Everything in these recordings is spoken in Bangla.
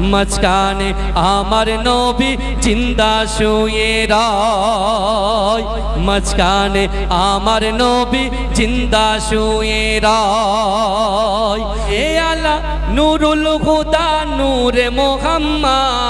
মাঝখানে আমার নবী জিন্দা শুয়ে রয়। মাঝখানে আমার নবী জিন্দা শুয়ে রয়। এ আলা নুরুল হুদা, নূরে মোহাম্মদ।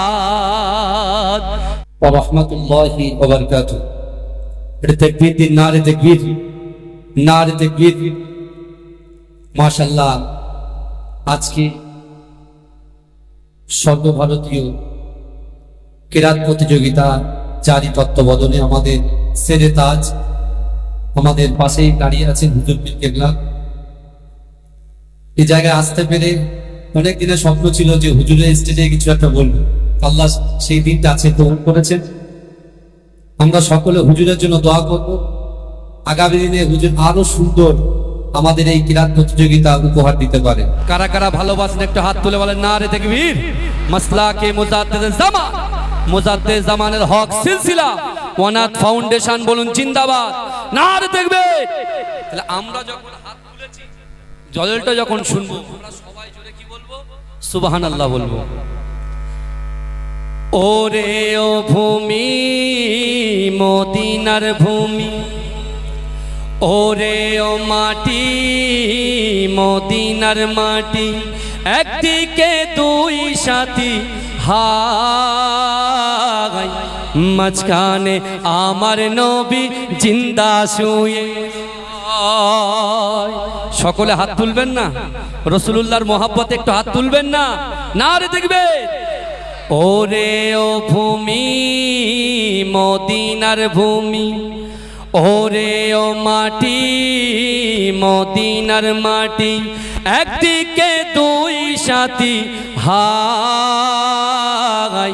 আজকে সর্বভারতীয় কেরাত প্রতিযোগিতা জারি তত্ত্বাবধানে আমাদের সেরে তাজ আমাদের পাশেই দাঁড়িয়ে আছেন হুজুর পীর কেবলা এই জায়গায় আসতে পেরে অনেক দিনের স্বপ্ন ছিল যে হুজুরের স্টেজে কিছু একটা বলব। আল্লাহ সেই দিনটা আছে গ্রহণ করেছেন। আমরা সকলে হুজুরের জন্য দোয়া করব। আগামী দিনে হুজুর আরও সুন্দর আমাদের এই কিরাত প্রতিযোগিতা উপহার দিতে পারে। কারা কারা ভালোবাসেন একটু হাত তুলে বলেন না রে দেখবীর মাসলা কে মুজাদ্দেদ জামান, মুজাদ্দেদ জামানের হক সিলসিলা, ওয়ানাত ফাউন্ডেশন বলুন, জিন্দাবাদ না রে দেখবে তাহলে আমরা যখন হাত তুলেছি জলেলটা যখন শুনব, আমরা সবাই জোরে কি বলব? সুবহানাল্লাহ বলব। ওরে ও ভূমি, মদিনার ভূমি। ওরে ও মাটি, মদিনার মাটি। একদিকে দুই সাথী হাই মাঝখানে আমার নবী জিন্দা শুয়ে। সকলে হাত তুলবেন না? রসুলুল্লাহর মোহাব্বতে একটু হাত তুলবেন না? না রে দেখবে। ওরে ও ভূমি, মদিনার ভূমি। ওরে ও মাটি, মদিনার মাটি। একদিকে দুই সাথী হাই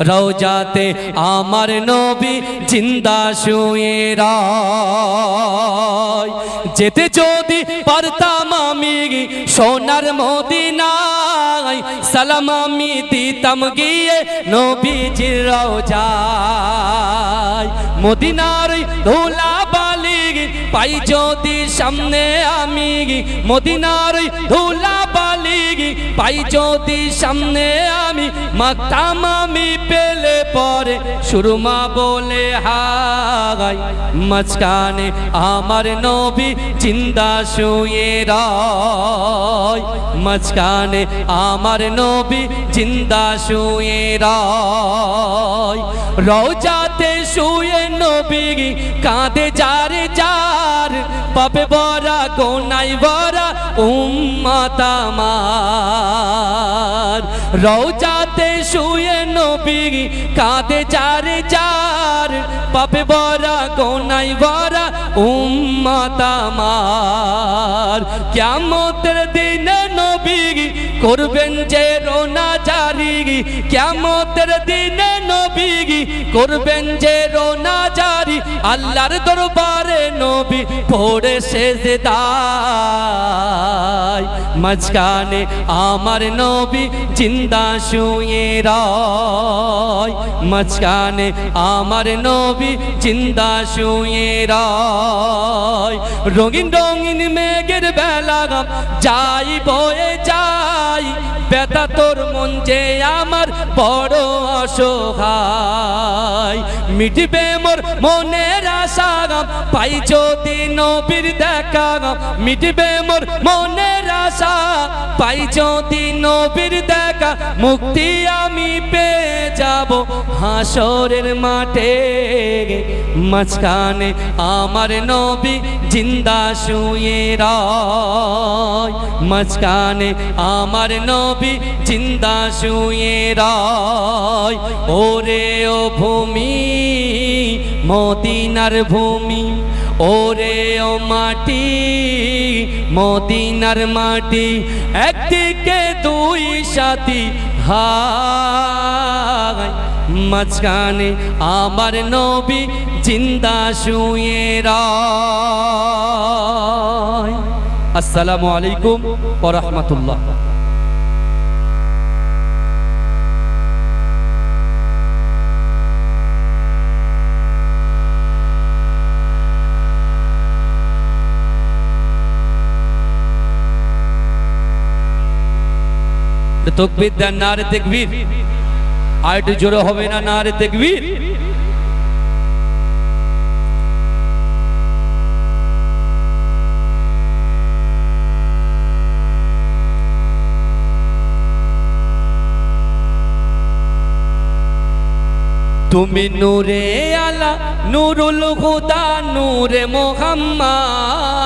রওজাতে আমার নবী জিন্দা শুয়ে রয়। যেতে যদি পারতাম আমি সোনার মদিনায় সালাম আমি দিতাম গিয়ে নবীজির রওজায়। মদিনার ধুলা বালি পাই যদি সামনে আমি। মদিনার ধুলা বালি পাই যদি সামনে আমি। মাতাম আমি পেলে পরে সুরমা বলে হাই মাঝখানে আমার নবী চিন্তা শুয়ে রয়। মাঝখানে আমার নবী চিন্তা শুয়ে রয়। রওজাতে শুয়ে নবী কাঁদে যার যার পাপে বরা গোনাই বরা উম্মত আমার। রওজাতে শুয়ে নবী কাঁদে চারে চার, পাপে বরা গোনাই বরা উম্মাতামার কেমতের দিনে নবী করবেন যে রোনা জারি। কেমতের দিনে নবী করবেন যে রোনা আল্লাহর দরবারে নবী পড়ে সেজদায়। মাঝখানে আমার নবী জিন্দা শুয়ে রয়। মাঝখানে আমার নবী জিন্দা শুয়ে রয়। রঙিন রঙিন মেঘের বেলা যাই বয়ে যাই। বেতা তোর মন যে আমার বড় অসহায়। মিটবে মোর মনের আশা পাই যদি নবীর দেখা মিটবে মোর মনের আশা। পাই যদি নবীর দেখা, মুক্তি আমি পেয়ে যাব। হাসরের মাঠে মাঝখানে আমার নবী জিন্দা শুয়ে রয়। মাঝখানে আমার নবী জিন্দা শুয়ে রয়। ওরে ও ভূমি মদিনার ভূমি, ওরে ও মাটি, মদিনার মাটি, একদিকে দুই সাথী হায় মাঝখানে আমার নবী জিন্দা শুয়ে আসসালামু আলাইকুম ওয়া তকবীর দেন নারে তেকবীর। আর একটু জোরে হবে না নারে তেকবীর? তুমি নূরে আলা, নুরুল হুদা, নূরে মোহাম্মদ।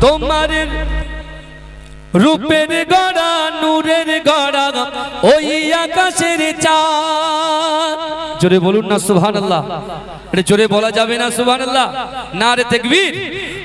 তোমার রূপের গড়া, নূরের গড়া, ওই আকাশের চাঁদ। জোরে বলুন না, সুবহানাল্লাহ। এটা জোরে বলা যাবে না সুভান আল্লাহ না রে তাকবীর।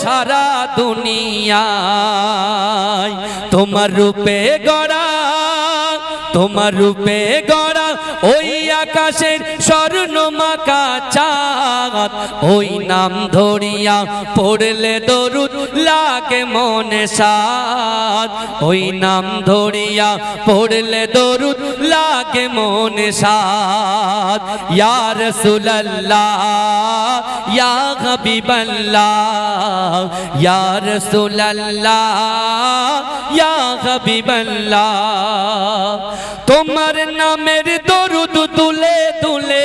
সারা দুনিয়ায় তোমার রূপে গড়া তোমার রূপে গড়া ওই আকাশের স্বর্ণ মাকা চাঁদ। ওই নাম ধরিয়া পড়লে দরুদ লাগে মনে সাদ ওই নাম ধরিয়া পড়লে দরুদ লাগে মনে সাদ ইয়া রাসূলুল্লাহ, ইয়া হাবিবাল্লাহ, ইয়া রাসূলুল্লাহ, ইয়া হাবিবাল্লাহ। তোমার নামের দরুদ তুলে তুলে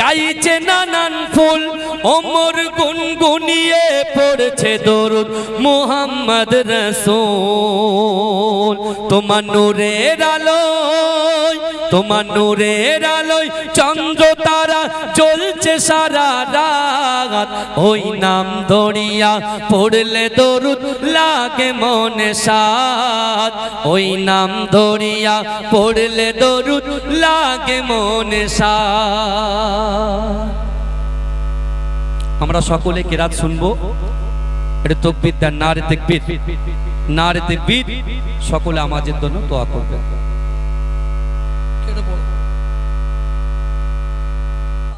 গাইছে নানান ফুল। ওমর গুনগুনিয়ে পড়ছে দরুদ মুহাম্মদ রসুল। তোমার নূরের আলোয় তোমার নূরের আলোয় চন্দ্র তারা জ্বলছে সারা রাত। ওই নাম ধরিয়া পড়লে দরুদ লাগে মনে সাদ ওই নাম ধরিয়া পড়লে দরুদ লাগে মনে সাদ আমরা সকলে কেরাত শুনব? এটা তকবির দেন না রে তেকবির না সকলে আমাদের জন্য দোয়া করবেন।